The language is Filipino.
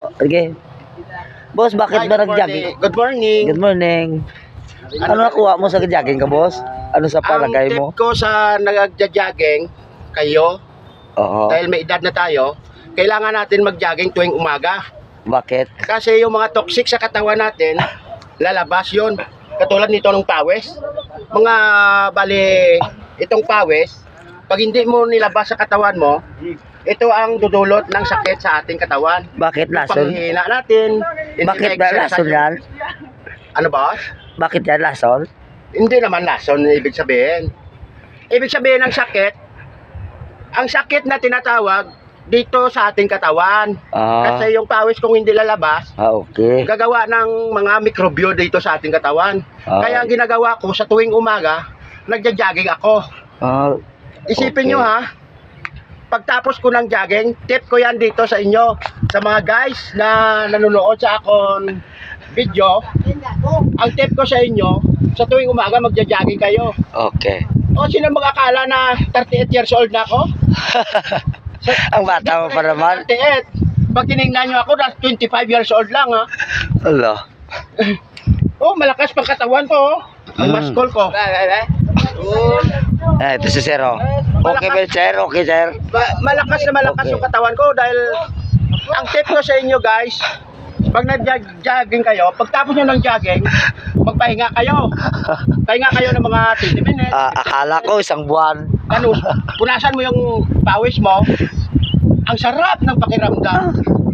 Okay. Boss, bakit Hi, ba nag-jogging? Good morning. Good morning. Ano nakuha mo sa jogging ka, boss? Ano sa palagay Ang mo? tip ko sa nagja-jogging, kayo, Oo. dahil may edad na tayo, kailangan natin mag-jogging tuwing umaga. Bakit? Kasi yung mga toxic sa katawan natin, lalabas yon. Katulad nito ng pawis. Mga bali, itong pawis, pag hindi mo nilabas sa katawan mo, ito ang dudulot ng sakit sa ating katawan. Bakit lason? Panghihina natin. Bakit ba na-exercise. lason yan? Ano ba? Bakit yan lason? Hindi naman lason ibig sabihin. Ibig sabihin ng sakit, ang sakit na tinatawag dito sa ating katawan. Ah, Kasi yung pawis kung hindi lalabas, ah okay. gagawa ng mga mikrobyo dito sa ating katawan. Ah, Kaya ang ginagawa ko sa tuwing umaga, nagja-jogging ako. ah, Isipin Okay. nyo ha, pagtapos ko ng jogging, tip ko yan dito sa inyo. Sa mga guys na nanonood sa akong video, ang tip ko sa inyo, sa tuwing umaga magja-jogging kayo. okay. O sino mag-akala na 38 years old na ako? Ang bata mo pa naman. 38. Pag tinignan nyo ako, na 25 years old lang ha. Alo. Oh, malakas pang katawan ko. oh. Ang Mm. maskol ko. Oh, Eh, ito si Sir, oh. Okay ba, Sir? Okay, Sir? ma- malakas na malakas Okay. yung katawan ko dahil ang tip ko sa inyo guys, pag nag-jogging kayo, pagtapos nyo ng jogging, magpahinga kayo. Pahinga kayo ng mga 20 minutes. Ah, akala ko isang buwan. Ano, punasan mo yung pawis mo. Ang sarap ng pakiramdam.